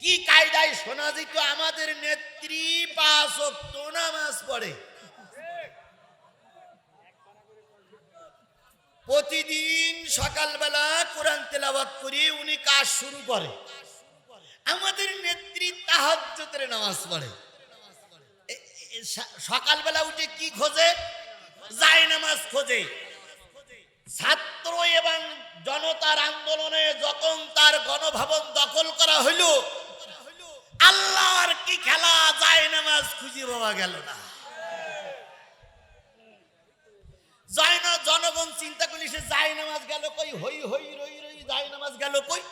কি কায়দায় শোনা যেত? আমাদের নেত্রী পাঁচ ওয়াক্ত নামাজ পড়ে। প্রতিদিন সকালবেলা কোরআন তেলাওয়াত করে উনি কাজ শুরু করে। আমাদের নেত্রী তাহাজ্জুদের নামাজ পড়ে। সকালবেলা উঠে কি খোঁজে? যায় নামাজ খোঁজে। ছাত্র এবং জনতার আন্দোলনে যখন তার গণভবন দখল করা হইল আল্লাহর কি খেলা? যায় নামাজ খুঁজি পাওয়া গেল না। যায় না, জনগণ চিন্তা করলি সে যায় নামাজ গেল কই? হই হই, রই রই, যায় নামাজ গেল কই?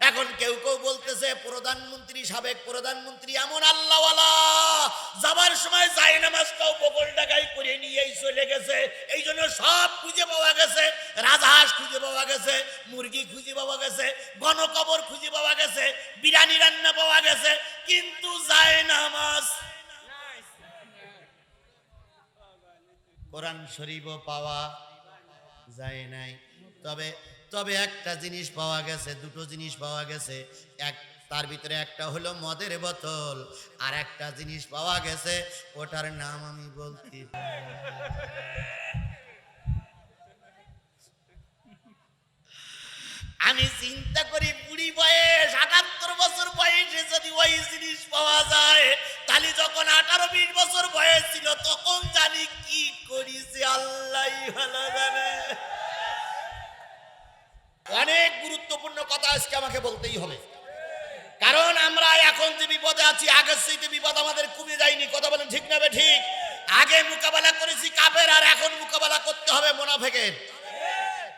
এখন কেউ প্রধানমন্ত্রী, সাবেক প্রধানমন্ত্রী, এমন আল্লাহওয়ালা, যাবার সময় যায় নামাজটাও বগল টাকায় করে নিয়েই চলে গেছে। এই জন্য সব খুঁজে পাওয়া গেছে, রাজহাঁস খুঁজে পাওয়া গেছে, মুরগি খুঁজে পাওয়া গেছে, গণকবর খুঁজে পাওয়া গেছে, বিরিয়ানি রান্না পাওয়া গেছে, কিন্তু যায় নামাজ। কোরআন শরীফও পাওয়া যায় নাই। তবে তবে একটা জিনিস পাওয়া গেছে, দুটো জিনিস পাওয়া গেছে। এক তার ভিতরে একটা হলো মদের বোতল, আর একটা জিনিস পাওয়া গেছে, ওটার নাম আমি বলছি। আমি চিন্তা করি কুড়ি বয়স, আটাত্তর বছর বয়সে যদি ওই জিনিস পাওয়া যায়, তাহলে যখন আঠারো বিশ বছর মোনাফেকের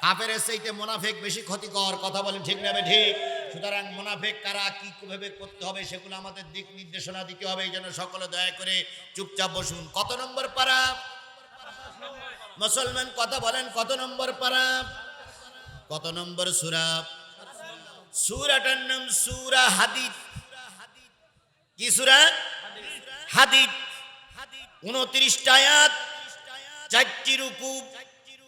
কাপের সেইতে মোনাফেক বেশি ক্ষতিকর, কথা বলেন ঠিক না ঠিক? সুতরাং মোনাফেক কারা, কি কীভাবে করতে হবে সেগুলো আমাদের দিক নির্দেশনা দিতে হবে, এই জন্য সকলে দয়া করে চুপচাপ বসুন। কত নম্বর পারা মুসলমান, কথা বলেন, কত নম্বর পারা কত নম্বর সুরা? সুরাটার নাম সুরা হাদিদ। কি সুরা? হাদিদ। উনত্রিশটা আয়াত, চারটি রুকু।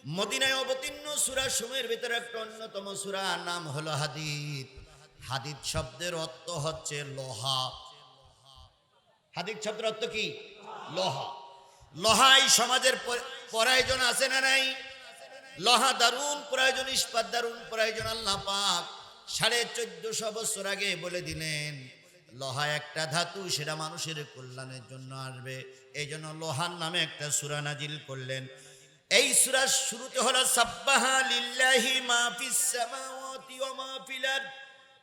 মদিনায় অবতীর্ণ সুরা সময়ের ভিতরে একটা অন্যতম সুরা, নাম হলো হাদিদ। হাদিদ শব্দের অর্থ হচ্ছে লোহা। হাদিদ শব্দের অর্থ কি? লোহা। লোহা এই সমাজের প্রয়োজন আছে না নাই? লোহা দারুণ প্রয়োজন ইস্পাত দারুণ প্রয়োজন আল্লাহ পাক। সাড়ে চোদ্দশো বছর আগে বলে দিলেন, লোহা একটা ধাতু, সেটা মানুষের কল্যাণের জন্য আসবে। এই জন্য লোহার নামে একটা সুরা নাজিল করলেন। এই সুরার শুরুতে হলো, সাব্বাহা লিল্লাহি মা ফিস সামাওয়াতি ওয়া মা ফিল আরদ।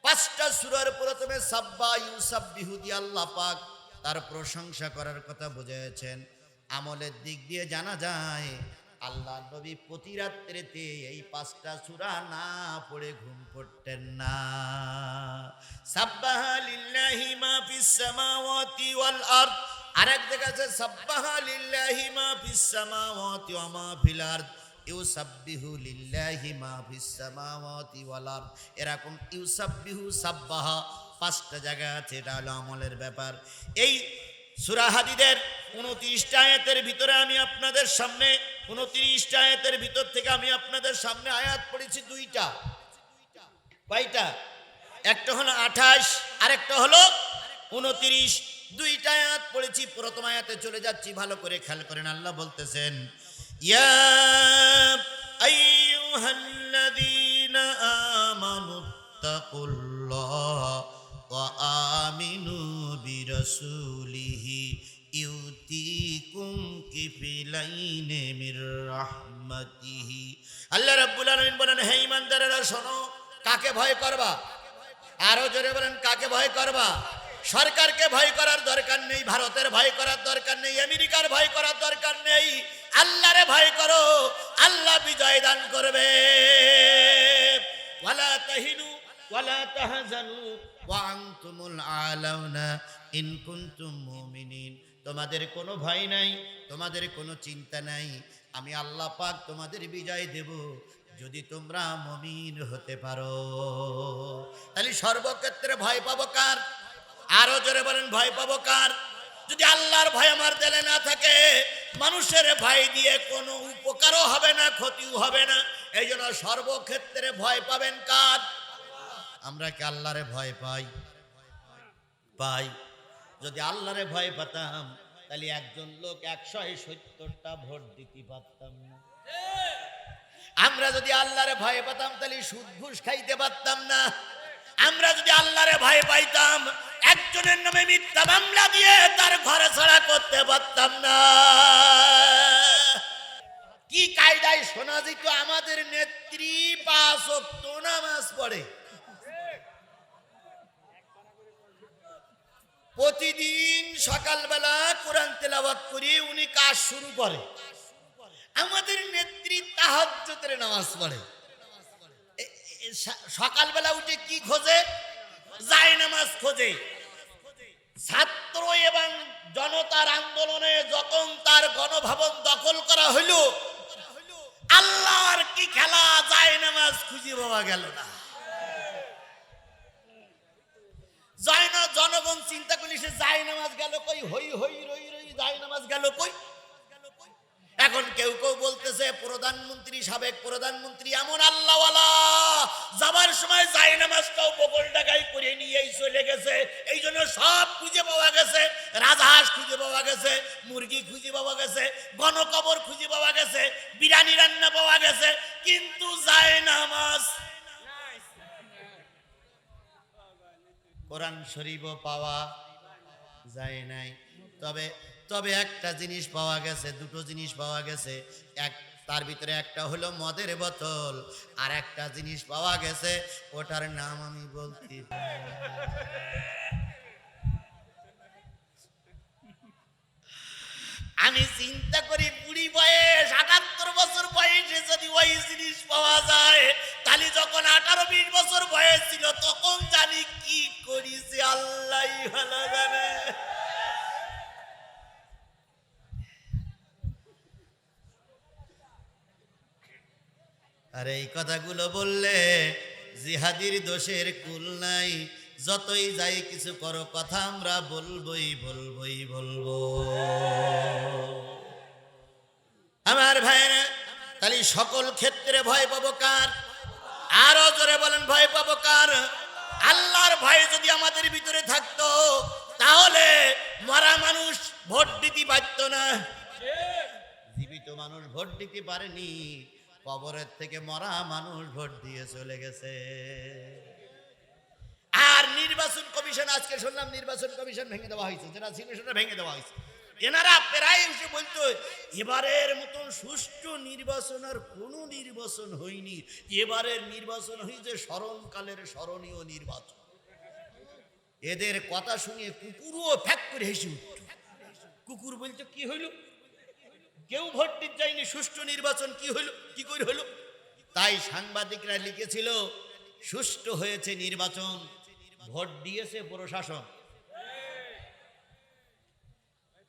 পাঁচটা সুরার প্রথমে সাব্বা ইউসাব্বিহু দিয়ে আল্লাহ পাক তার প্রশংসা করার কথা বুঝিয়েছেন আমলের দিক দিয়ে জানা যায়, আল্লাহ নবী প্রতি রাত্রেতে এই পাঁচটা সূরা না পড়ে ঘুম পড়তেন না। সাব্বাহা লিল্লাহি মা ফিস সামাওয়াতি ওয়াল আরদ। আরেক জায়গা আছে, সাব্বাহা লিল্লাহি মা ফিস সামাওয়াতি ওয়া মা ফিল আরদ। ইউসাব্বিহু লিল্লাহি মা ফিস সামাওয়াতি ওয়াল আরদ। এরকম ইউসাব্বিহু সাব্বাহা পাঁচটা জায়গা আছে, এটা হলো আমলের ব্যাপার। এই সূরা হাদিদের উনত্রিশটা আয়াতের ভিতরে আমি আপনাদের সামনে, উনত্রিশটা আয়াতের ভিতর থেকে আমি আপনাদের সামনে আয়াত পড়েছি দুইটা। কয়টা? একটা হলো আঠাশ, আরেকটা হলো উনত্রিশ, দুইটা আয়াত পড়েছি, প্রথম আয়াতে চলে যাচ্ছি, ভালো করে খেয়াল করেন, আল্লাহ বলতেছেন, ইয়া আমানু বলেন, হে কাকে ভয় করবা? আরও জোরে বলেন, কাকে ভয় করবা? সরকারকে ভয় করার দরকার নেই, ভারতের ভয় করার দরকার নেই, আমেরিকার ভয় করার দরকার নেই। আল্লাহরে ভয় করো, আল্লাহ বিজয় দান করবে। ওয়ালা তাহিনু, ওয়ালা তাহজানু, ওয়া আনতুমুল আলাউনা ইন কুনতুম মুমিনিন। তোমাদের কোনো ভয় নাই, তোমাদের কোনো চিন্তা নাই। আমি আল্লাহ পাক তোমাদের বিজয় দেব, যদি তোমরা মমিন হতে পারো। তাহলে সর্বক্ষেত্রে ভয় পাবো কার? আরও জোরে বলেন, ভয় পাবো কার? যদি আল্লাহর ভয় আমার দেলে না থাকে, মানুষের ভয় দিয়ে কোনো উপকারও হবে না, ক্ষতিও হবে না। এই জন্য সর্বক্ষেত্রে ভয় পাবেন কার? আমরা কি আল্লাহরে ভয় পাই? পাই। যদি আল্লাহরে ভয় পেতাম, তাহলে একজন লোক একশো সত্তরটা ভোট দিতে পারতাম না। আমরা যদি আল্লাহরে ভয় পেতাম, তাহলে সুদ ঘুষ খাইতে পারতাম না। আমরা যদি আল্লাহরে ভয় পাইতাম একজনের নামে মিথ্যা মামলা দিয়ে তার ঘরে ছাড়া করতে পারতাম না। কি কায়দায় শোনা যেত আমাদের নেত্রী, পাঁচ পড়ে। প্রতিদিন সকালবেলা কোরআন তেলাওয়াত করে উনি কাজ শুরু করে। আমাদের নেত্রী তাহাজ্জুদের নামাজ পড়ে। সকালবেলা উঠে কি খোঁজে? যায় নামাজ খোঁজে। ছাত্র এবং জনতার আন্দোলনে যখন তার গণভবন দখল করা হইল, আল্লাহর কি খেলা যায় নামাজ খুঁজে পাওয়া গেল না। জনগণ চিন্তা করলি সে যায় নামাজ গেল কই? হই হই, রই রই, যায় নামাজ গেল কই এখন কেউ কেউ বলতেছে প্রধানমন্ত্রী, সাবেক প্রধানমন্ত্রী, এমন আল্লাহওয়ালা, যাবার সময় যায় নামাজটাও বকল টাকায় করে নিয়েই চলে গেছে। এই জন্য সব খুঁজে পাওয়া গেছে, রাজহাঁস খুঁজে পাওয়া গেছে, মুরগি খুঁজে পাওয়া গেছে, গণকবর খুঁজে পাওয়া গেছে, বিরিয়ানি রান্না পাওয়া গেছে, কিন্তু যায় নামাজ কোরআন শরীফও পাওয়া যায় নাই। তবে তবে একটা জিনিস পাওয়া গেছে, দুটো জিনিস পাওয়া গেছে। এক, তার ভিতরে একটা হলো মদের বোতল, আর একটা জিনিস পাওয়া গেছে, ওটার নাম আমি বলতে আমি চিন্তা করি বুড়ি বয়স, আটাত্তর বছর বয়সে যদি ওই জিনিস পাওয়া যায়, তাহলে যখন আঠারো বিশ বছর বয়স ছিল, তখন আর এই কথাগুলো বললে জিহাদির দোষের কুল নাই। যতই যাই কিছু করো কথা আমরা বলবই বলবই বলব। আমার ভাইরা তাহলে সকল ক্ষেত্রে ভয় পাবো কার? আরও জোরে বলেন ভয় পাবো কার? আল্লাহর ভয় যদি আমাদের ভিতরে থাকতো তাহলে মরা মানুষ ভোট দিতে পারত না। জীবিত মানুষ ভোট দিতে পারেনি। কবরের থেকে মরা মানুষ ভোট দিয়ে চলে গেছে। আর নির্বাচন কমিশন, আজকে শুনলাম নির্বাচন কমিশন ভেঙে দেওয়া হয়েছে। যেটা ছিল সেটা ভেঙে দেওয়া হয়েছে। এনারা প্রায় এসে বলতো, এবারের মতন সুষ্ঠু নির্বাচন আর কোনো নির্বাচন হয়নি। এবারের নির্বাচন হয়েছে স্মরণকালের স্মরণীয় নির্বাচন। এদের কথা শুনে কুকুরও ফ্যাক করে হেসে উঠত কুকুর বলতো, কি হইল? কেউ ভোট দিতে যায়নি সুষ্ঠু নির্বাচন কি হইল, কি করে হইল? তাই সাংবাদিকরা লিখেছিল, সুষ্ঠু হয়েছে নির্বাচন, ভোট দিয়েছে প্রশাসন।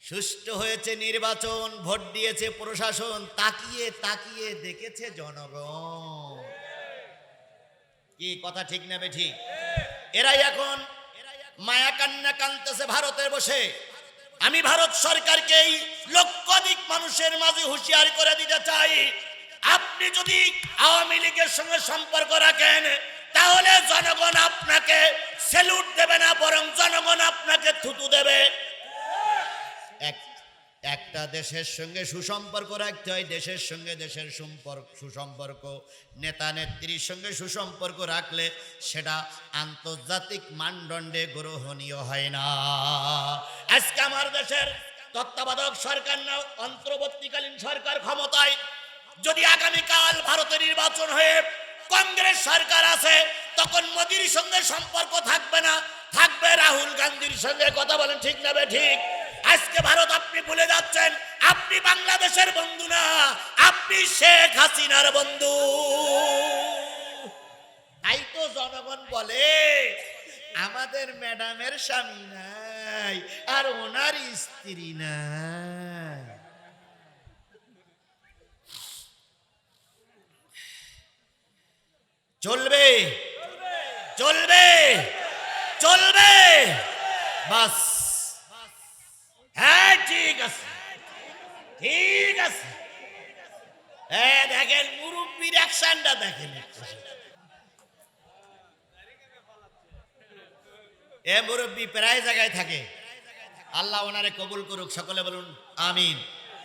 সুষ্ঠু হয়েছে নির্বাচন, ভোট দিয়েছে প্রশাসন, তাকিয়ে তাকিয়ে দেখেছে জনগণ। কি কথা ঠিক নেবে ঠিক? এরাই এখন মায়া কান্না কানতেছে ভারতে বসে। আমি ভারত সরকারকে এই লক্ষাধিক মানুষের মাঝে হুঁশিয়ার করে দিতে চাই। আপনি যদি আওয়ামী লীগের সঙ্গে সম্পর্ক রাখেন, তাহলে জনগণ আপনাকে সেলুট দেবে না, বরং জনগণ আপনাকে থুতু দেবে। এক একটা দেশের সঙ্গে সুসম্পর্ক রাখতে হয়, দেশের সঙ্গে দেশের সম্পর্ক, সুসম্পর্ক। নেতা নেত্রীর সঙ্গে সুসম্পর্ক রাখলে সেটা আন্তর্জাতিক মানদণ্ডে গ্রহণীয় হয় না। আজকে আমার দেশের তত্ত্বাবধায়ক সরকার না, অন্তর্বর্তীকালীন সরকার ক্ষমতায় যদি আগামীকাল ভারতের নির্বাচন হয়ে কংগ্রেস সরকার আছে, তখন মোদির সঙ্গে সম্পর্ক থাকবে না। থাকবে রাহুল গান্ধীর সঙ্গে, কথা বলেন ঠিক না বে ঠিক? আজকে ভারত আপনি ভুলে যাচ্ছেন আপনি বাংলাদেশের বন্ধু না আপনি শেখ হাসিনার বন্ধু। তাই তো জনগণ বলে আমাদের ম্যাডামের স্বামী নাই আর ওনার স্ত্রী নাই। চলবে চলবে। চলবে বাস। হ্যাঁ ঠিক আছে। ঠিক আছে। হ্যাঁ দেখেন, মুরব্বীর অ্যাকশনটা দেখেন এ, মুরব্বী প্রায় জায়গায় থাকে। আল্লাহ ওনারে কবুল করুক, সকলে বলুন, আমিন।